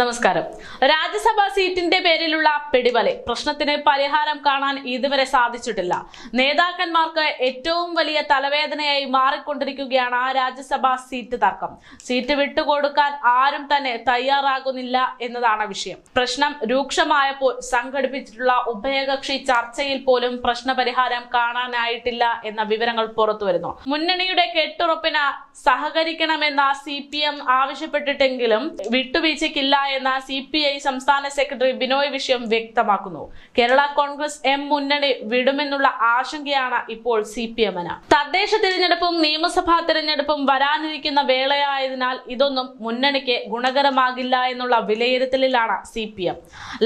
നമസ്കാരം. രാജ്യസഭാ സീറ്റിന്റെ പേരിലുള്ള പിടിവലി. പ്രശ്നത്തിന് പരിഹാരം കാണാൻ ഇതുവരെ സാധിച്ചിട്ടില്ല. നേതാക്കന്മാർക്ക് ഏറ്റവും വലിയ തലവേദനയായി മാറിക്കൊണ്ടിരിക്കുകയാണ് ആ രാജ്യസഭാ സീറ്റ് തർക്കം. സീറ്റ് വിട്ടുകൊടുക്കാൻ ആരും തന്നെ തയ്യാറാകുന്നില്ല എന്നതാണ് വിഷയം. പ്രശ്നം രൂക്ഷമായപ്പോൾ സംഘടിപ്പിച്ചിട്ടുള്ള ഉഭയകക്ഷി ചർച്ചയിൽ പോലും പ്രശ്നപരിഹാരം കാണാനായിട്ടില്ല എന്ന വിവരങ്ങൾ പുറത്തുവരുന്നു. മുന്നണിയുടെ കെട്ടുറപ്പിന് സഹകരിക്കണമെന്ന സി പി എം ആവശ്യപ്പെട്ടിട്ടെങ്കിലും വിട്ടുവീഴ്ചയ്ക്കില്ല എന്ന സി പി ഐ സംസ്ഥാന സെക്രട്ടറി ബിനോയ് വിഷയം വ്യക്തമാക്കുന്നു. കേരള കോൺഗ്രസ് എം മുന്നണി വിടുമെന്നുള്ള ആശങ്കയാണ് ഇപ്പോൾ സി പി എമ്മിന് തദ്ദേശ തിരഞ്ഞെടുപ്പും നിയമസഭാ തിരഞ്ഞെടുപ്പും വരാനിരിക്കുന്ന വേളയായതിനാൽ ഇതൊന്നും മുന്നണിക്ക് ഗുണകരമാകില്ല എന്നുള്ള വിലയിരുത്തലിലാണ് സി പി എം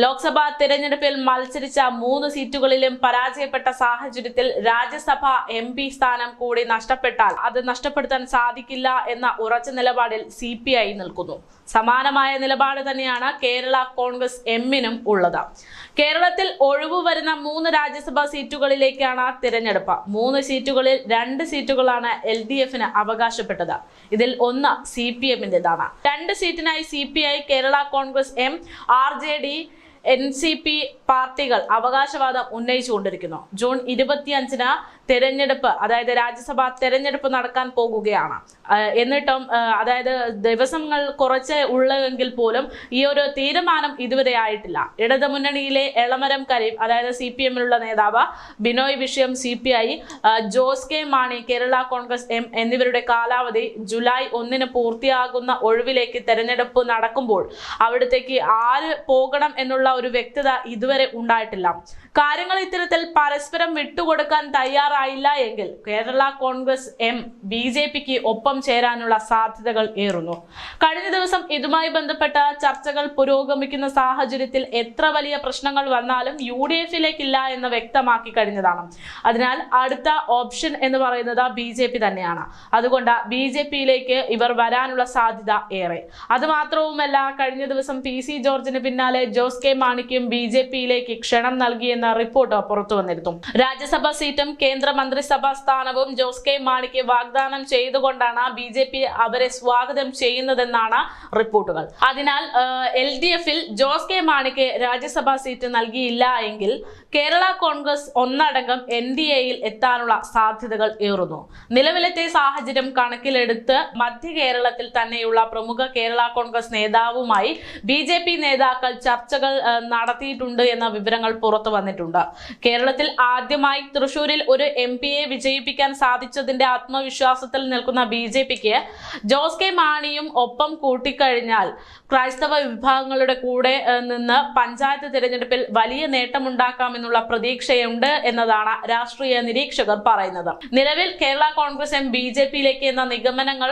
ലോക്സഭാ തിരഞ്ഞെടുപ്പിൽ മത്സരിച്ച മൂന്ന് സീറ്റുകളിലും പരാജയപ്പെട്ട സാഹചര്യത്തിൽ രാജ്യസഭ എം പി സ്ഥാനം കൂടി നഷ്ടപ്പെട്ടാൽ അത് നഷ്ടപ്പെടുത്താൻ സാധിക്കില്ല എന്ന ഉറച്ച നിലപാടിൽ സി പി ഐ നിൽക്കുന്നു. സമാനമായ നിലപാട് തന്നെയാണ് കേരള കോൺഗ്രസ് എമ്മിനും ഉള്ളത്. കേരളത്തിൽ ഒഴിവു വരുന്ന മൂന്ന് രാജ്യസഭാ സീറ്റുകളിലേക്കാണ് തിരഞ്ഞെടുപ്പ്. മൂന്ന് സീറ്റുകളിൽ രണ്ട് സീറ്റുകളാണ് എൽ ഡി എഫിന് അവകാശപ്പെട്ടത്. ഇതിൽ ഒന്ന് സി പി എമ്മിന്റെതാണ്. രണ്ട് സീറ്റിനായി C P I Kerala Congress M R J D N C P പാർട്ടികൾ അവകാശവാദം ഉന്നയിച്ചുകൊണ്ടിരിക്കുന്നു. ജൂൺ ഇരുപത്തിയഞ്ചിന് തെരഞ്ഞെടുപ്പ് അതായത് രാജ്യസഭാ തെരഞ്ഞെടുപ്പ് നടക്കാൻ പോകുകയാണ്. എന്നിട്ടും അതായത് ദിവസങ്ങൾ കുറച്ച് ഉള്ളെങ്കിൽ പോലും ഈ ഒരു തീരുമാനം ഇതുവരെ ആയിട്ടില്ല. ഇടതുമുന്നണിയിലെ എളമരം കരീം അതായത് സി പി എമ്മിലുള്ള നേതാവ് ബിനോയ് വിഷയം C P I Jose K Mani Kerala Congress M എന്നിവരുടെ കാലാവധി ജൂലൈ ഒന്നിന് പൂർത്തിയാകുന്ന ഒഴിവിലേക്ക് തെരഞ്ഞെടുപ്പ് നടക്കുമ്പോൾ അവിടത്തേക്ക് ആര് പോകണം എന്നുള്ള ഒരു വ്യക്തത ഇതുവരെ ഉണ്ടായിട്ടില്ല. കാര്യങ്ങൾ ഇത്തരത്തിൽ പരസ്പരം വിട്ടുകൊടുക്കാൻ തയ്യാറായില്ല എങ്കിൽ Kerala Congress M B J പിക്ക് ഒപ്പം ചേരാനുള്ള സാധ്യതകൾ ഏറുന്നു. കഴിഞ്ഞ ദിവസം ഇതുമായി ബന്ധപ്പെട്ട ചർച്ചകൾ പുരോഗമിക്കുന്ന സാഹചര്യത്തിൽ എത്ര വലിയ പ്രശ്നങ്ങൾ വന്നാലും യു ഡി എഫിലേക്കില്ല എന്ന് വ്യക്തമാക്കി കഴിഞ്ഞതാണ്. അതിനാൽ അടുത്ത ഓപ്ഷൻ എന്ന് പറയുന്നത് ബി ജെ പി തന്നെയാണ്. അതുകൊണ്ട് ബി ജെ പിയിലേക്ക് ഇവർ വരാനുള്ള സാധ്യത ഏറെ. അത് മാത്രവുമല്ല കഴിഞ്ഞ ദിവസം പി സി ജോർജിന് പിന്നാലെ ജോസ് കെ മാണിക്കും ബി ജെ പിയിലേക്ക് ക്ഷണം നൽകിയെന്ന റിപ്പോർട്ട് പുറത്തു വന്നിരുന്നു. രാജ്യസഭാ സീറ്റും കേന്ദ്ര മന്ത്രിസഭാ സ്ഥാനവും ജോസ് കെ മാണിക്ക് വാഗ്ദാനം ചെയ്തുകൊണ്ടാണ് ബി ജെ പി അവരെ സ്വാഗതം ചെയ്യുന്നതെന്നാണ് റിപ്പോർട്ടുകൾ. അതിനാൽ എൽ ഡി എഫിൽ ജോസ് കെ മാണിക്ക് രാജ്യസഭാ സീറ്റ് നൽകിയില്ല എങ്കിൽ കേരള കോൺഗ്രസ് ഒന്നടങ്കം എൻ ഡി എയിൽ എത്താനുള്ള സാധ്യതകൾ ഏറുന്നു. നിലവിലത്തെ സാഹചര്യം കണക്കിലെടുത്ത് മധ്യ കേരളത്തിൽ തന്നെയുള്ള പ്രമുഖ കേരള കോൺഗ്രസ് നേതാവുമായി ബി നേതാക്കൾ ചർച്ചകൾ നടത്തിയിട്ടുണ്ട് എന്ന വിവരങ്ങൾ പുറത്തു വന്നിട്ടുണ്ട്. കേരളത്തിൽ ആദ്യമായി തൃശൂരിൽ ഒരു എം വിജയിപ്പിക്കാൻ സാധിച്ചതിന്റെ ആത്മവിശ്വാസത്തിൽ നിൽക്കുന്ന ബി ജോസ് കെ മാണിയും ഒപ്പം കൂട്ടിക്കഴിഞ്ഞാൽ ക്രൈസ്തവ വിഭാഗങ്ങളുടെ കൂടെ നിന്ന് പഞ്ചായത്ത് തിരഞ്ഞെടുപ്പിൽ വലിയ നേട്ടമുണ്ടാക്കാമെന്നുള്ള പ്രതീക്ഷയുണ്ട് എന്നതാണ് രാഷ്ട്രീയ നിരീക്ഷകർ പറയുന്നത്. നിലവിൽ Kerala Congress M B J പിയിലേക്ക് എന്ന നിഗമനങ്ങൾ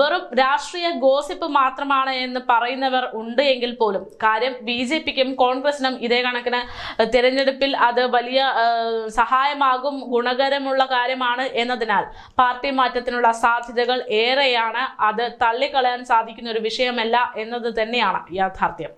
വെറും രാഷ്ട്രീയ ഗോസിപ്പ് മാത്രമാണ് എന്ന് പറയുന്നവർ ഉണ്ട് എങ്കിൽ പോലും. കാര്യം ബി ജെ പിക്കും കോൺഗ്രസിനും ഇതേ കണക്കിന് തിരഞ്ഞെടുപ്പിൽ അത് വലിയ സഹായമാകും ഗുണകരമുള്ള കാര്യമാണ് എന്നതിനാൽ പാർട്ടി മാറ്റത്തിനുള്ള സാധ്യതകൾ ഏറെയാണ്. അത് തള്ളിക്കളയാൻ സാധിക്കുന്ന ഒരു വിഷയമല്ല എന്നത് തന്നെയാണ് യാഥാർത്ഥ്യം.